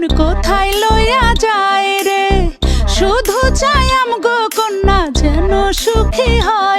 জানি না জীবন কখন কোথায় লইয়া যায় রে? শুধু চাই আমগো কন্যা যেন সুখী হয়।